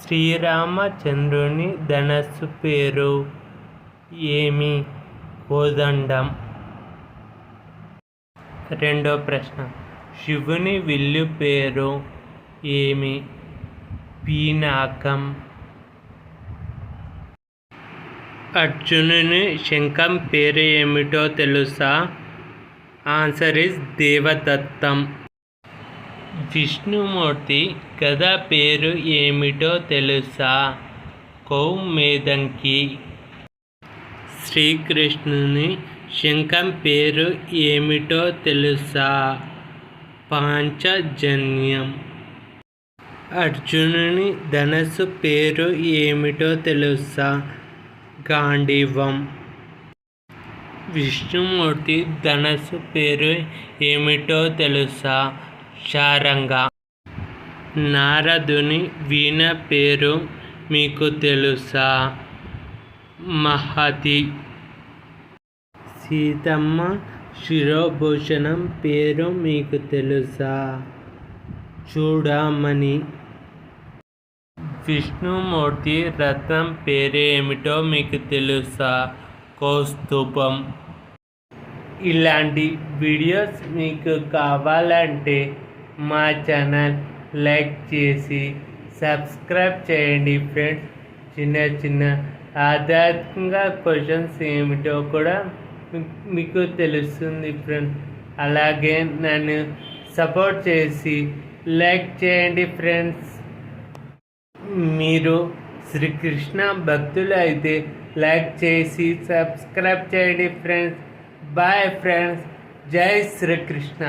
శ్రీరామచంద్రుని ధనస్సు పేరు ఏమి? కోదండం. రెండో ప్రశ్న. శివుని విల్లు పేరు ఏమి? పీనాకం. అర్జునుని శంఖం పేరు ఏమిటో తెలుసా? Answer is దేవదత్తం. విష్ణుమూర్తి కథ పేరు ఏమిటో తెలుసా? కౌమేదంకి. శ్రీకృష్ణుని శంఖం పేరు ఏమిటో తెలుసా? పాంచజన్యం. అర్జునుని ధనస్సు పేరు ఏమిటో తెలుసా? గాంధీవం. విష్ణుమూర్తి ధనస్సు పేరు ఏమిటో తెలుసా? శారంగా నారదుని వీణ పేరు మీకు తెలుసా? మహతి. సీతమ్మ శిరోభూషణం పేరు మీకు తెలుసా? చూడమని. విష్ణుమూర్తి రత్నం పేరు ఏమిటో మీకు తెలుసా? కౌస్తుభం. ఇలాంటి వీడియోస్ మీకు కావాలంటే మా ఛానల్ లైక్ చేసి సబ్స్క్రైబ్ చేయండి ఫ్రెండ్స్. చిన్న చిన్న ఆధ్యాత్మిక క్వశ్చన్స్ ఏమిటో కూడా మీకు తెలుస్తుంది ఫ్రెండ్స్. అలాగే నన్ను సపోర్ట్ చేసి లైక్ చేయండి ఫ్రెండ్స్. మీరు శ్రీకృష్ణ భక్తులు అయితే లైక్ చేసి సబ్స్క్రైబ్ చేయండి ఫ్రెండ్స్. Bye friends. జై శ్రీకృష్ణ.